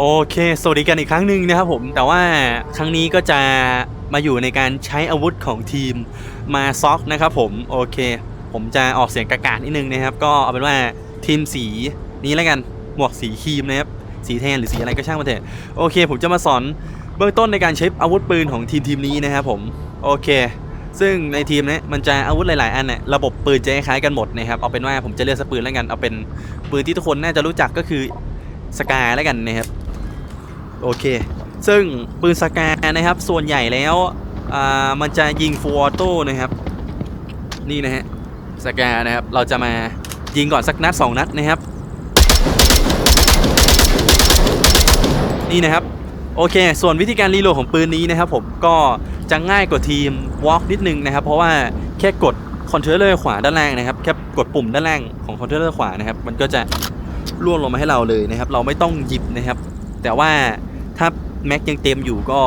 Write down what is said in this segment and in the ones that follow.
โอเค สวัสดีกันอีกครั้งหนึ่งนะครับผม แต่ว่าครั้งนี้ก็จะมาอยู่ในการใช้อาวุธของทีมมาซอกนะครับผม โอเค ผมจะออกเสียงกากานิดนึงนะครับ ก็เอาเป็นว่าทีมสีนี้แล้วกัน หมวกสีครีมนะครับ สีแทนหรือสีอะไรก็ช่างมันเถอะ โอเค ผมจะมาสอนเบื้องต้นในการใช้อาวุธปืนของทีมทีมนี้นะครับผม โอเค ซึ่งในทีมนี้มันจะอาวุธหลาย ๆ อันเนี่ยระบบปืนจะคล้ายกันหมดนะครับ เอาเป็นว่าผมจะเลือกสักปืนแล้วกัน เอาเป็นปืนที่ทุกคนน่าจะรู้จักก็คือสกายแล้วกันนะครับ โอเค ซึ่งปืนสกานะครับ ส่วนใหญ่แล้วอ่ามันจะยิงฟูออโต้นะครับ นี่นะฮะสกานะครับ เราจะมายิงก่อนสักนัด 2 นัดนะครับ นี่นะครับ โอเค ส่วนวิธีการรีโหลดของปืนนี้นะครับผมก็จะง่ายกว่าทีม Walk นิดนึงนะครับ เพราะว่าแค่กดคอนโทรลเลอร์ขวาด้านล่างนะครับแค่กดปุ่มด้านล่างของคอนโทรลเลอร์ขวานะครับ มันก็จะล่วงลงมาให้เราเลยนะครับ เราไม่ต้องหยิบนะครับ แต่ว่าถ้าแม็กยังเต็มอยู่ก็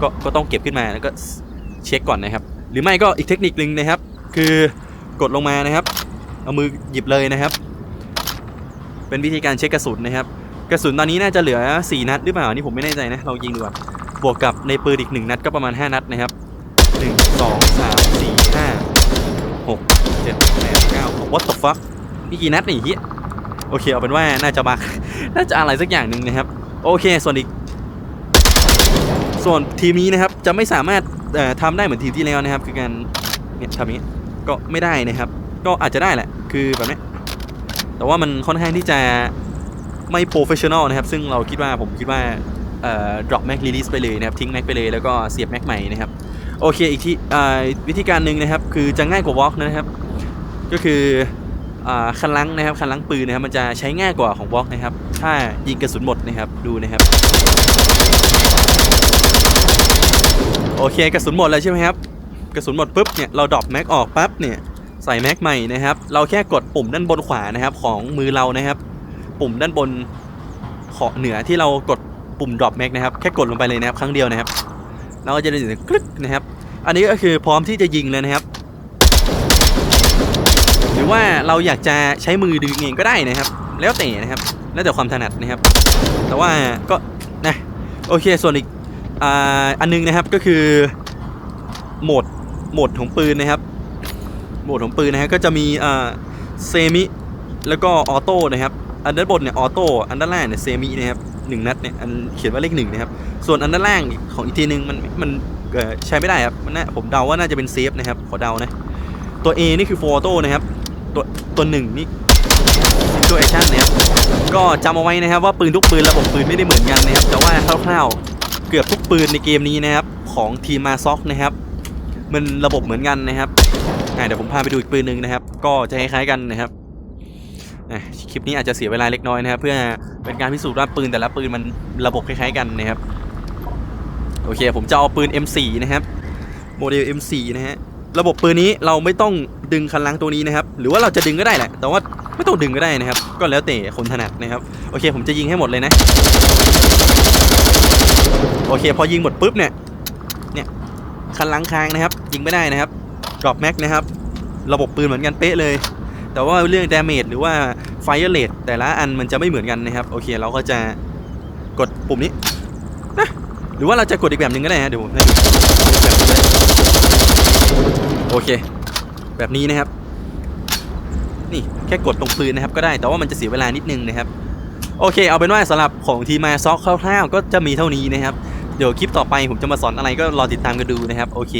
ก็ก็ต้องเก็บขึ้นมาแล้วก็เช็คก่อนนะครับ หรือไม่ก็อีกเทคนิคนึงนะครับ คือกดลงมานะครับ เอามือหยิบเลยนะครับ เป็นวิธีการเช็คกระสุนนะครับ กระสุนตอนนี้น่าจะเหลือ 4 นัดหรือเปล่านี่ผมไม่แน่ใจนะเรายิงดูก่อนบวกกับในปืนอีก 1 นัดก็ประมาณ 5 นัดนะครับ 1 2 3 4 5 6 7 8 9 what the fuck นี่กี่นัดนี่เฮียโอเคเอาเป็นว่าน่าจะบักน่าจะอะไรสักอย่างหนึ่งนะครับ โอเค ส่วนอีก ส่วนทีมนี้นะครับจะไม่สามารถเอ่อทำได้เหมือนทีมที่แล้วนะครับ คือการเนี่ยทำอย่างนี้ก็ไม่ได้นะครับ ก็อาจจะได้แหละ คือแบบนี้แต่ว่ามันค่อนข้างที่จะไม่โปรเฟชชั่นอลนะครับ ซึ่งเราคิดว่าผมคิดว่าเอ่อ drop mac release ไปเลยนะครับ ทิ้ง mac ไปเลยแล้วก็เสียบ mac ใหม่นะครับ โอเคอีกที่เอ่อวิธีการหนึ่งนะครับ คือจะง่ายกว่า walk นะครับ ก็คือ คันลังนะครับคันลังปืนนะครับมันจะใช้ง่ายกว่าของ walk นะครับ ถ้ายิงกระสุนหมดนะครับดูนะครับ โอเคกระสุนหมดแล้วใช่ไหมครับกระสุนหมดปุ๊บเนี่ยเราดรอปแม็กออกปั๊บเนี่ยใส่แม็กใหม่นะครับ เราแค่กดปุ่มด้านบนขวานะครับ ของมือเรานะครับ ปุ่มด้านบนขอเหนือที่เรากดปุ่ม drop max นะครับแค่กดลงไปเลยนะครับครั้งเดียวนะครับเราก็จะได้ยินเสียงกรึ๊กนะครับ อันนี้ก็คือพร้อมที่จะยิงเลยนะครับ หรือว่าเราอยากจะใช้มือดึงเองก็ได้นะครับ แล้วแต่นะครับ แล้วแต่ความถนัดนะครับ แต่ว่าก็นะโอเคส่วนอีกอ,อันนึงนะครับก็คือโหมดโหมดของปืนนะครับโหมดของปืนนะฮะก็จะมีเซมิแล้วก็ออโต้นะครับอันด้านบนเนี่ยออโต้อันด้านล่างเนี่ยเซมินะครับหนึ่งนัดเนี่ยอันเขียนว่าเลขหนึ่งนะครับ ส่วนอันด้านล่างของอีกทีหนึ่งมันมันใช้ไม่ได้ครับมันน่ผมเดาว่าน่าจะเป็นเซฟนะครับขอเดานะตัว A นี่คือโฟโต้นะครับ ตัวตัวหนึ่งนี่ตัวแอคชั่นนะครับก็จำเอาไว้นะครับว่าปืนทุกปืนระบบปืนไม่ได้เหมือนกันนะครับแต่ว่าคร่าวๆเกือบทุกปืนในเกมนี้นะครับของทีมมาซ็อกนะครับ มันระบบเหมือนกันนะครับเดี๋ยวผมพาไปดูอีกปืนหนึ่งนะครับ ก็จะคล้ายๆกันนะครับคลิปนี้อาจจะเสียเวลาเล็กน้อยนะครับ เพื่อเป็นการพิสูจน์ว่าปืนแต่ละปืนมันระบบคล้ายๆกันนะครับ โอเค ผมจะเอาปืน M4 นะครับ โมเดล M4 นะฮะ ระบบปืนนี้เราไม่ต้องดึงคันลังตัวนี้นะครับ หรือว่าเราจะดึงก็ได้แหละ แต่ว่าไม่ต้องดึงก็ได้นะครับ ก็แล้วแต่คนถนัดนะครับ โอเค ผมจะยิงให้หมดเลยนะ โอเค พอยิงหมดปุ๊บเนี่ย เนี่ย คันลังค้างนะครับ ยิงไม่ได้นะครับ drop max นะครับ ระบบปืนเหมือนกันเป๊ะเลย แต่ว่าเรื่อง damage หรือว่า fire rate แต่ละอันมันจะไม่เหมือนกันนะครับ โอเค เราก็จะกดปุ่มนี้นะหรือว่าเราจะกดอีกแบบหนึ่งก็ได้ฮะเดี๋ยวผมให้ดูแบบนี้ก็ได้โอ เค แบบนี้นะครับ นี่แค่กดตรงปืนนะครับก็ได้แต่ว่ามันจะเสียเวลานิดนึงนะครับ โอเค เอาเป็นว่าสำหรับของทีมาซอกคร่าวๆก็จะมีเท่านี้นะครับ เดี๋ยวคลิปต่อไปผมจะมาสอนอะไรก็รอติดตามกันดูนะครับโอเค